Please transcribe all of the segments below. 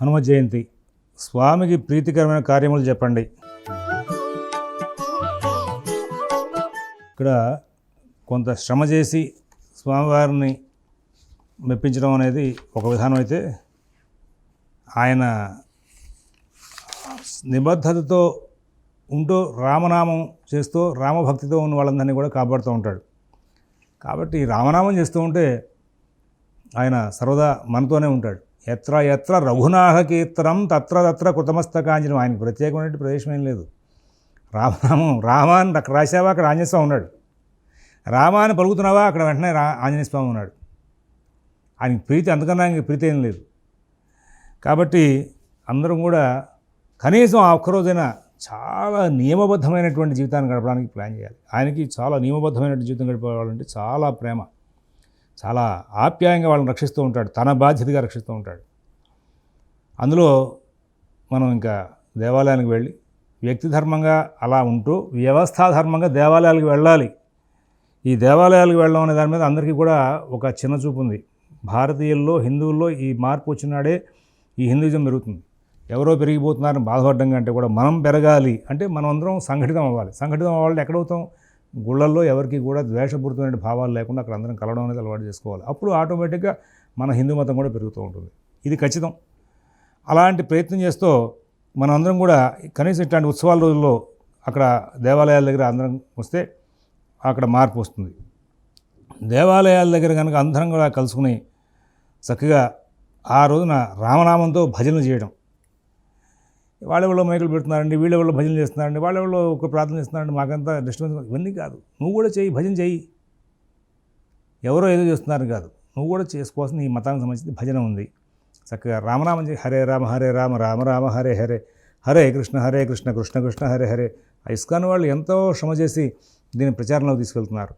హనుమ జయంతి. స్వామికి ప్రీతికరమైన కార్యములు చెప్పండి. ఇక్కడ కొంత శ్రమ చేసి స్వామివారిని మెప్పించడం అనేది ఒక విధానం అయితే ఆయన నిబద్ధతతో ఉంటూ రామనామం చేస్తూ రామభక్తితో ఉన్న వాళ్ళందరినీ కూడా కాపాడుతూ ఉంటాడు. కాబట్టి రామనామం చేస్తూ ఉంటే ఆయన సర్వదా మనతోనే ఉంటాడు. ఎత్ర ఎత్ర రఘునాథ కీర్తనం తత్ర తత్ర కృతమస్తకాంజనం. ఆయనకు ప్రత్యేకమైనటువంటి ప్రదేశం ఏం లేదు. రామనామం రామాన్ని అక్కడ రాసావా అక్కడ ఆంజనేయస్వామి ఉన్నాడు. రామాన్ని పలుకుతున్నావా? అక్కడ వెంటనే రా ఆంజనేయస్వామి ఉన్నాడు. ఆయనకి ప్రీతి అంతకన్నా ఆయనకి ప్రీతి ఏం లేదు. కాబట్టి అందరం కూడా కనీసం ఆ ఒక్కరోజైనా చాలా నియమబద్ధమైనటువంటి జీవితాన్ని గడపడానికి ప్లాన్ చేయాలి. ఆయనకి చాలా నియమబద్ధమైనటువంటి జీవితం గడిపేవాళ్ళంటే చాలా ప్రేమ. చాలా ఆప్యాయంగా వాళ్ళని రక్షిస్తూ ఉంటాడు. తన బాధ్యతగా రక్షిస్తూ ఉంటాడు. అందులో మనం ఇంకా దేవాలయానికి వెళ్ళి వ్యక్తి ధర్మంగా అలా ఉంటూ వ్యవస్థాధర్మంగా దేవాలయాలకు వెళ్ళాలి. ఈ దేవాలయాలకు వెళ్ళడం అనే దాని మీద అందరికీ కూడా ఒక చిన్న చూపు ఉంది. భారతీయుల్లో హిందువుల్లో ఈ మార్పు వచ్చినాడే ఈ హిందూజం పెరుగుతుంది. ఎవరో పెరిగిపోతున్నారని బాధపడడం కంటే కూడా మనం పెరగాలి. అంటే మనం అందరం సంఘటితం అవ్వాలి. సంఘటితం అవ్వాలంటే ఎక్కడవుతాం? గుళ్ళల్లో ఎవరికి కూడా ద్వేషపూరితమైన భావాలు లేకుండా అక్కడ అందరం కలవడం అనేది అలవాటు చేసుకోవాలి. అప్పుడు ఆటోమేటిక్గా మన హిందూ మతం కూడా పెరుగుతూ ఉంటుంది. ఇది ఖచ్చితం. అలాంటి ప్రయత్నం చేస్తూ మనందరం అందరం కూడా కనీసం ఇట్లాంటి ఉత్సవాల రోజుల్లో అక్కడ దేవాలయాల దగ్గర అందరం వస్తే అక్కడ మార్పు వస్తుంది. దేవాలయాల దగ్గర కనుక అందరం కూడా కలుసుకుని చక్కగా ఆ రోజున రామనామంతో భజనలు చేయడం వాళ్ళ మైకులు పెడుతున్నారండి వీళ్ళ వాళ్ళు భజన చేస్తున్నారండి వాళ్ళెవరో ఒక ప్రార్థన చేస్తున్నారండి మాకంతా డిస్టర్బెన్స్ ఇవన్నీ కాదు. నువ్వు కూడా చేయి భజన చేయి. ఎవరో ఏదో చేస్తున్నారు కాదు. నువ్వు కూడా చేసుకోవాల్సిన ఈ మతానికి సంబంధించిన భజన ఉంది. చక్కగా రామనామం చేయి. హరే రామ హరే రామ రామ రామ హరే హరే. హరే కృష్ణ హరే కృష్ణ కృష్ణ కృష్ణ హరే హరే. ఆ ఇస్కాన్ వాళ్ళు ఎంతో శ్రమ చేసి దీన్ని ప్రచారంలోకి తీసుకెళ్తున్నారు.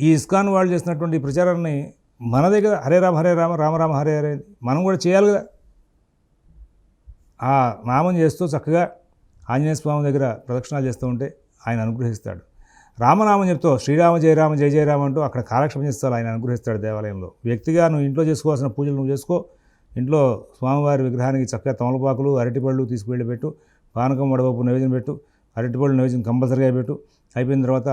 ఈ ఇస్కాన్ వాళ్ళు చేసినటువంటి ప్రచారాన్ని మన దగ్గర హరే రామ హరే రామ రామ రామ హరే హరే మనం కూడా చేయాలి కదా. ఆ నామం చేస్తూ చక్కగా ఆంజనేయ స్వామి దగ్గర ప్రదక్షిణాలు చేస్తూ ఉంటే ఆయన అనుగ్రహిస్తాడు. రామనామం చెప్తూ శ్రీరామ జయరామ జయ జయరామ అంటూ అక్కడ కాలక్షేపం చేస్తాడు ఆయన అనుగ్రహిస్తాడు దేవాలయంలో. వ్యక్తిగా నువ్వు ఇంట్లో చేసుకోవాల్సిన పూజలు నువ్వు చేసుకో. ఇంట్లో స్వామివారి విగ్రహానికి చక్కగా తమలపాకులు అరటిపళ్ళు తీసుకువెళ్ళి పెట్టు. పానకం వడవపు నైవేద్యం పెట్టు. అరటిపళ్ళు నైవేద్యం కంపల్సరీగా పెట్టు. అయిపోయిన తర్వాత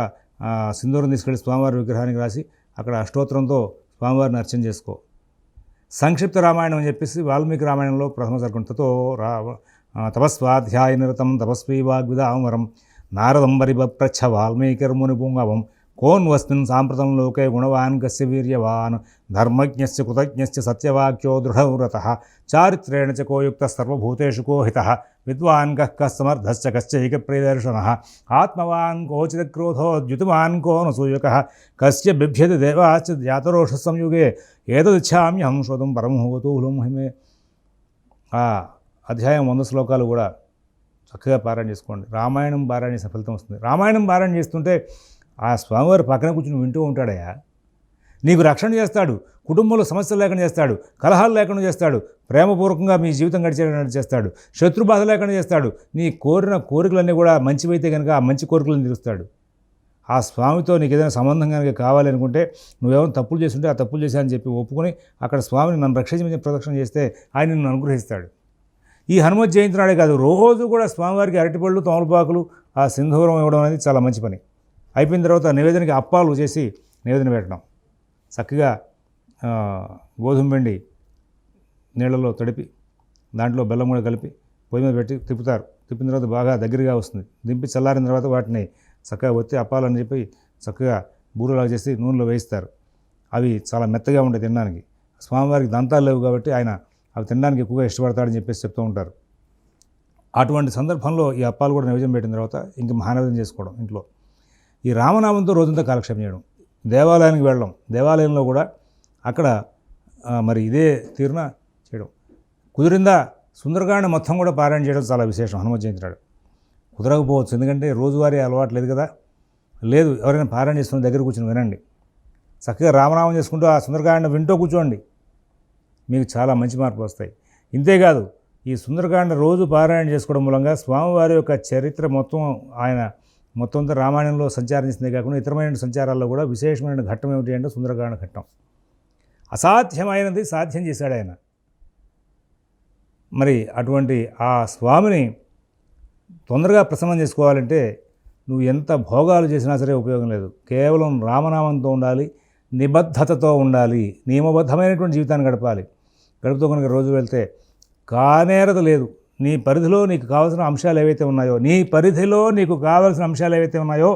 సింధూరం తీసుకెళ్ళి స్వామివారి విగ్రహానికి రాసి అక్కడ అష్టోత్తరంతో స్వామివారిని అర్చన చేసుకో. సంక్షిప్త రామాయణం అని చెప్పేసి వాల్మీకి రామాయణంలో ప్రథమ సర్గంటతో రా తపస్వాధ్యాయ నిరతం తపస్వీ వాగ్విదామరం నారదం పరిపప్రచ్ఛ వాల్మీకిర్ముని పుంగవం. కోన్ వస్మిన్ సాంప్రతం గుణవాన్ గస్య వీర్యవాన్ ధర్మజ్ఞస్య కృతజ్ఞస్య సత్యవాక్యో దృఢవ్రత చారిత్రేణ చ కోయుక్త సర్వభూతేషు కోహిత విద్వాన్ కః కः సమర్థశ్చ కశ్చైక ప్రియదర్శన ఆత్మవాన్ కోచిత క్రోధోద్యుతిమాన్ కో నూయక కస్య బిభ్యతి దేవాశ్చ జాతరోష సంయుగే ఏతదిచ్ఛామ్యహం శ్రోతం పరమహోతూలం హిమే ఆ అధ్యాయం వంద శ్లోకాలు కూడా చక్కగా పారాయణ చేసుకోండి. రామాయణం పారాయణ చేసిన ఫలితం వస్తుంది. రామాయణం పారాయణ చేస్తుంటే ఆ స్వామివారి పక్కన కూర్చుని వింటూ ఉంటాడయా నీకు రక్షణ చేస్తాడు కుటుంబంలో సమస్యలు లేకుండా చేస్తాడు కలహాలు లేకుండా చేస్తాడు ప్రేమపూర్వకంగా మీ జీవితం గడిచేటట్టు చేస్తాడు శత్రుబాధ లేకుండా చేస్తాడు నీ కోరిన కోరికలన్నీ కూడా మంచివైతే కనుక ఆ మంచి కోరికలను తీరుస్తాడు. ఆ స్వామితో నీకు ఏదైనా సంబంధం కనుక కావాలి అనుకుంటే నువ్వేమైనా తప్పులు చేస్తుంటే ఆ తప్పులు చేశానని చెప్పి ఒప్పుకొని అక్కడ స్వామిని నన్ను రక్షించమని ప్రదక్షిణ చేస్తే ఆయన నిన్ను అనుగ్రహిస్తాడు. ఈ హనుమత్ జయంతి నాడే కాదు రోజు కూడా స్వామివారికి అరటిపళ్ళు తమలపాకులు ఆ సింధూరం ఇవ్వడం అనేది చాలా మంచి పని. అయిపోయిన తర్వాత నివేదనకి అప్పాలు చేసి నివేదన పెట్టడం. చక్కగా గోధుమ పిండి నీళ్ళలో తడిపి దాంట్లో బెల్లం కూడా కలిపి పొయ్యి మీద పెట్టి తిప్పుతారు. తిప్పిన తర్వాత బాగా దగ్గరగా వస్తుంది. దింపి చల్లారిన తర్వాత వాటిని చక్కగా ఒత్తి అప్పాలని చెప్పి చక్కగా బూరలాగా చేసి నూనెలో వేయిస్తారు. అవి చాలా మెత్తగా ఉంటాయి తినడానికి. స్వామివారికి దంతాలు లేవు కాబట్టి ఆయన అవి తినడానికి ఎక్కువగా ఇష్టపడతాడని చెప్పేసి చెప్తూ ఉంటారు. అటువంటి సందర్భంలో ఈ అప్పాలు కూడా నైవేద్యం పెట్టిన తర్వాత ఇంక మహానైవేద్యం చేసుకోవడం ఇంట్లో. ఈ రామనామంతో రోజంతా కాలక్షేపం చేయడం. దేవాలయానికి వెళ్ళడం. దేవాలయంలో కూడా అక్కడ మరి ఇదే తీరున చేయడం. కుదిరిందా సుందరకాండ మొత్తం కూడా పారాయణ చేయడం చాలా విశేషం. హనుమ జయంతి నాడు. కుదరకపోవచ్చు. ఎందుకంటే రోజువారీ అలవాటు లేదు కదా. లేదు ఎవరైనా పారాయణ చేస్తున్న దగ్గర కూర్చొని వినండి. చక్కగా రామనామం చేసుకుంటూ ఆ సుందరకాండ వింటూ కూర్చోండి. మీకు చాలా మంచి మార్పులు వస్తాయి. ఇంతేకాదు ఈ సుందరకాండ రోజు పారాయణ చేసుకోవడం మూలంగా స్వామివారి యొక్క చరిత్ర మొత్తం ఆయన మొత్తం రామాయణంలో సంచారం కాకుండా ఇతరమైన సంచారాల్లో కూడా విశేషమైన ఘట్టం ఏమిటి అంటే సుందరకాండ ఘట్టం. అసాధ్యమైనది సాధ్యం చేశాడు ఆయన. మరి అటువంటి ఆ స్వామిని తొందరగా ప్రసన్నం చేసుకోవాలంటే నువ్వు ఎంత భోగాలు చేసినా సరే ఉపయోగం లేదు. కేవలం రామనామంతో ఉండాలి నిబద్ధతతో ఉండాలి నియమబద్ధమైనటువంటి జీవితాన్ని గడపాలి. గడుపుతూ కనుక రోజు వెళ్తే కానేరత లేదు. నీ పరిధిలో నీకు కావాల్సిన అంశాలు ఏవైతే ఉన్నాయో నీ పరిధిలో నీకు కావాల్సిన అంశాలు ఏవైతే ఉన్నాయో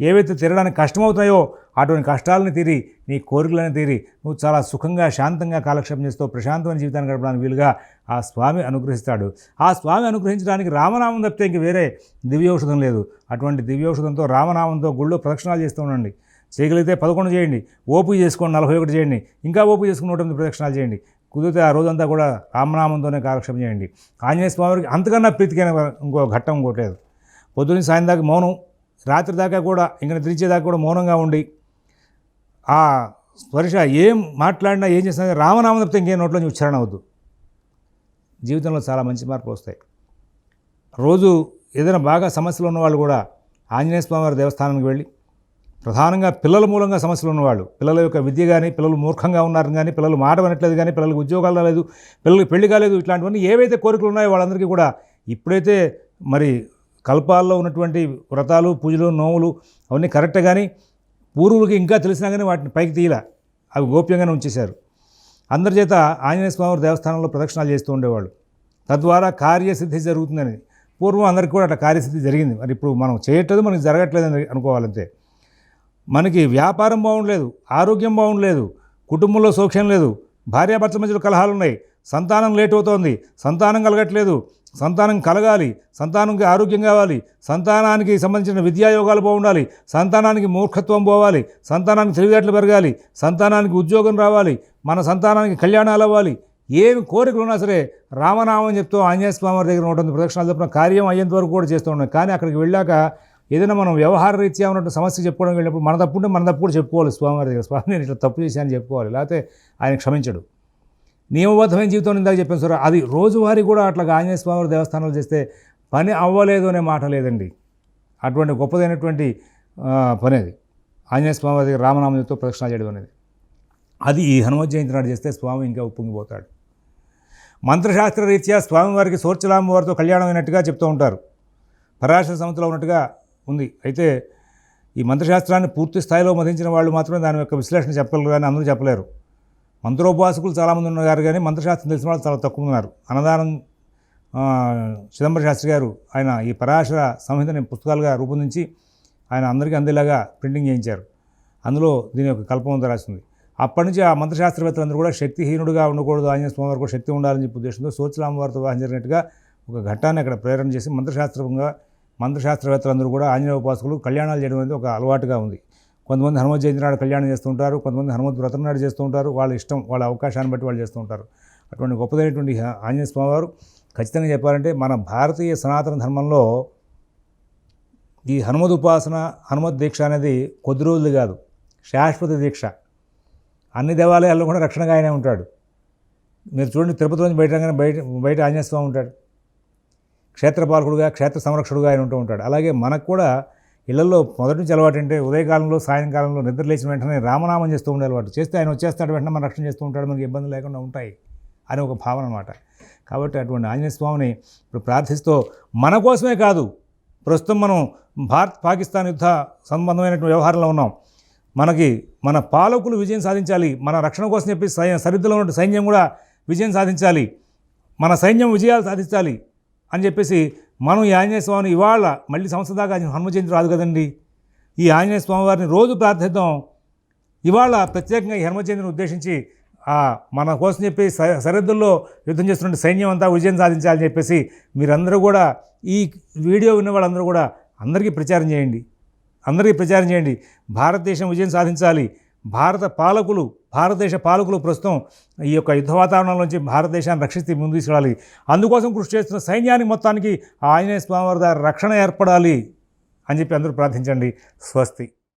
ఏవైతే తీరడానికి కష్టమవుతాయో అటువంటి కష్టాలను తీరి నీ కోరికలను తీరి నువ్వు చాలా సుఖంగా శాంతంగా కాలక్షేపం చేస్తూ ప్రశాంతమైన జీవితాన్ని గడపడానికి వీలుగా ఆ స్వామి అనుగ్రహిస్తాడు. ఆ స్వామి అనుగ్రహించడానికి రామనామం తప్పితే ఇంక వేరే దివ్యౌషధం లేదు. అటువంటి దివ్యౌషధంతో రామనామంతో గుళ్ళో ప్రదక్షిణాలు చేస్తూ ఉండండి. చేయగలిగితే పదకొండు చేయండి. ఓపిక చేసుకోండి నలభై ఒకటి చేయండి. ఇంకా ఓపిక చేసుకుని నూట ఎనిమిది ప్రదక్షిణాలు చేయండి. కుదిరితే ఆ రోజంతా కూడా రామనామంతోనే కాలక్షేపం చేయండి. ఆంజనేయ స్వామికి అంతకన్నా ప్రీతికైన ఇంకో ఘట్టం ఇంకోటి లేదు. పొద్దున్న సాయం దాకా మౌనం రాత్రి దాకా కూడా ఇంక నిద్రించేదాకా కూడా మౌనంగా ఉండి ఆ స్పర్శ ఏం మాట్లాడినా ఏం చేసినా రామనామం తప్పితే ఇంకేం నోట్లో ఉచ్చారణ అవద్దు జీవితంలో చాలా మంచి మార్పులు వస్తాయి. రోజు ఏదైనా బాగా సమస్యలు ఉన్నవాళ్ళు కూడా ఆంజనేయ స్వామివారి దేవస్థానానికి వెళ్ళి ప్రధానంగా పిల్లల మూలంగా సమస్యలు ఉన్నవాళ్ళు. పిల్లల యొక్క విద్య కానీ పిల్లలు మూర్ఖంగా ఉన్నారు కానీ పిల్లలు మాట వినట్లేదు కానీ పిల్లలకు ఉద్యోగాలు రాలేదు పిల్లలకు పెళ్ళి కాలేదు ఇట్లాంటివన్నీ ఏవైతే కోరికలు ఉన్నాయో వాళ్ళందరికీ కూడా ఇప్పుడైతే మరి కల్పాల్లో ఉన్నటువంటి వ్రతాలు పూజలు నోములు అవన్నీ కరెక్ట్ కానీ పూర్వులకి ఇంకా తెలిసినా కానీ వాటిని పైకి తీయలే. అవి గోప్యంగానే ఉంచేశారు. అందరి చేత ఆంజనేయ స్వామి దేవస్థానంలో ప్రదక్షిణాలు చేస్తూ ఉండేవాళ్ళు. తద్వారా కార్యసిద్ధి జరుగుతుందని పూర్వం అందరికీ కూడా అట్లా కార్యసిద్ధి జరిగింది. మరి ఇప్పుడు మనం చేయట్లేదు మనకి జరగట్లేదని అనుకోవాలంతే. మనకి వ్యాపారం బాగుండలేదు ఆరోగ్యం బాగుండలేదు కుటుంబంలో సౌఖ్యం లేదు భార్యాభర్తల మధ్యలో కలహాలు ఉన్నాయి సంతానం లేట్ అవుతోంది సంతానం కలగట్లేదు సంతానం కలగాలి సంతానంకి ఆరోగ్యం కావాలి సంతానానికి సంబంధించిన విద్యాయోగాలు బాగుండాలి సంతానానికి మూర్ఖత్వం పోవాలి సంతానానికి తెలివితేటలు పెరగాలి సంతానానికి ఉద్యోగం రావాలి మన సంతానానికి కళ్యాణాలు అవ్వాలి ఏమి కోరికలు ఉన్నా సరే రామనామం చెప్తూ ఆంజనేయ స్వామి వారి దగ్గర ఉంటుంది ప్రదక్షిణాలు చెప్పిన కార్యం అయ్యేంత వరకు కూడా చేస్తూ ఉన్నాం. కానీ అక్కడికి వెళ్ళాక ఏదైనా మనం వ్యవహార రీత్యా ఉన్నట్టు సమస్య చెప్పుకోవడం వెళ్ళినప్పుడు మన తప్పు ఉంటే మన తప్పు కూడా చెప్పుకోవాలి స్వామివారి దగ్గర. స్వామి నేను ఇట్లా తప్పు చేశానని చెప్పుకోవాలి. లేకపోతే ఆయన క్షమించడు. నియమబద్ధమైన జీవితం ఇందాక చెప్పాను సార్ అది రోజువారీ కూడా అట్లా ఆంజనేయ స్వామి దేవస్థానాలు చేస్తే పని అవ్వలేదు అనే మాట లేదండి. అటువంటి గొప్పదైనటువంటి పని అది. ఆంజనేయ స్వామివారి దగ్గర రామనామంతో ప్రదక్షిణ చేయడం అనేది. అది ఈ హనుమత్ జయంతి నాడు చేస్తే స్వామి ఇంకా ఉప్పొంగిపోతాడు. మంత్రశాస్త్ర రీత్యా స్వామివారికి సోర్చలాంబ వారితో కళ్యాణం అయినట్టుగా చెప్తూ ఉంటారు. పరాశర సంస్థలో ఉన్నట్టుగా ఉంది. అయితే ఈ మంత్రశాస్త్రాన్ని పూర్తి స్థాయిలో మధించిన వాళ్ళు మాత్రమే దాని యొక్క విశ్లేషణ చెప్పగలరు కానీ అందరూ చెప్పలేరు. మంత్రోపాసకులు చాలామంది ఉన్నారు కానీ మంత్రశాస్త్రం తెలిసిన వాళ్ళు చాలా తక్కువ ఉన్నారు. అన్నదానం చిదంబర శాస్త్రి గారు ఆయన ఈ పరాశర సంహితని పుస్తకాలుగా రూపొందించి ఆయన అందరికీ అందేలాగా ప్రింటింగ్ చేయించారు. అందులో దీని యొక్క కల్పం రాసింది. అప్పటి నుంచి ఆ మంత్రశాస్త్రవేత్తలందరూ కూడా శక్తిహీనుడుగా ఉండకూడదు ఆంజనేయ స్వామి వారు కూడా శక్తి ఉండాలని చెప్పి ఉద్దేశంతో సోచలామ వారితో వివాహం జరిగినట్టుగా ఒక ఘట్టాన్ని అక్కడ ప్రేరణ చేసి మంత్రశాస్త్రంగా మంత్రశాస్త్రవేత్తలందరూ కూడా ఆంజనేయ ఉపాసకులు కళ్యాణాలు చేయడం అనేది ఒక అలవాటుగా ఉంది. కొంతమంది హనుమత్ జయంతి నాడు కళ్యాణం చేస్తుంటారు కొంతమంది హనుమంతు వ్రతం నాడు చేస్తుంటారు వాళ్ళ ఇష్టం వాళ్ళ అవకాశాన్ని బట్టి వాళ్ళు చేస్తుంటారు అటువంటి గొప్పదైనటువంటి ఆంజనేయ స్వామి వారు ఖచ్చితంగా చెప్పాలంటే మన భారతీయ సనాతన ధర్మంలో ఈ హనుమద్ ఉపాసన హనుమద్ దీక్ష అనేది కొద్ది రోజులు కాదు శాశ్వత దీక్ష. అన్ని దేవాలయాల్లో కూడా రక్షణగా ఆయనే ఉంటాడు. మీరు చూడండి తిరుపతిలో నుంచి బయట బయట బయట ఆంజనేయ స్వామి ఉంటాడు. క్షేత్రపాలకుడుగా క్షేత్ర సంరక్షకుడుగా ఆయన ఉంటూ ఉంటాడు. అలాగే మనకు కూడా ఇళ్ళలో మొదటి నుంచి అలవాటు అంటే ఉదయకాలంలో సాయంకాలంలో నిద్ర లేచిన వెంటనే రామనామం చేస్తూ ఉండే అలవాటు. చేస్తే ఆయన వచ్చేస్తాడు వెంటనే మన రక్షణ చేస్తూ ఉంటాడు మనకి ఇబ్బంది లేకుండా ఉంటాయి అని ఒక భావన అనమాట కాబట్టి అటువంటి ఆంజనేయ స్వామిని ఇప్పుడు ప్రార్థిస్తూ మన కోసమే కాదు ప్రస్తుతం మనం భారత్ పాకిస్తాన్ యుద్ధ సంబంధమైనటువంటి వ్యవహారంలో ఉన్నాం. మనకి మన పాలకులు విజయం సాధించాలి మన రక్షణ కోసం చెప్పి సై- ఉన్న సైన్యం కూడా విజయం సాధించాలి మన సైన్యం విజయాలు సాధించాలి అని చెప్పేసి మనం ఈ ఆంజనేయ స్వామిని ఇవాళ మళ్ళీ సంవత్సరం దాకా హనుమ జయంతి రాదు కదండి. ఈ ఆంజనేయ స్వామి వారిని రోజు ప్రార్థిద్దాం. ఇవాళ ప్రత్యేకంగా ఈ హనుమ జయంతిని ఉద్దేశించి మన కోసం చెప్పి స- సరిహద్దుల్లో యుద్ధం చేస్తున్న సైన్యం అంతా విజయం సాధించాలని చెప్పేసి మీరందరూ కూడా ఈ వీడియో విన్న వాళ్ళందరూ కూడా అందరికీ ప్రచారం చేయండి. అందరికీ ప్రచారం చేయండి. భారతదేశం విజయం సాధించాలి. భారత పాలకులు భారతదేశ పాలకులు ప్రస్తుతం ఈ యొక్క యుద్ధ వాతావరణం నుంచి భారతదేశాన్ని రక్షిస్తే ముందు తీసుకెళ్ళాలి అందుకోసం కృషి చేస్తున్న సైన్యానికి మొత్తానికి ఆంజనేయ స్వామివారి రక్షణ ఏర్పడాలి అని చెప్పి అందరూ ప్రార్థించండి. స్వస్తి.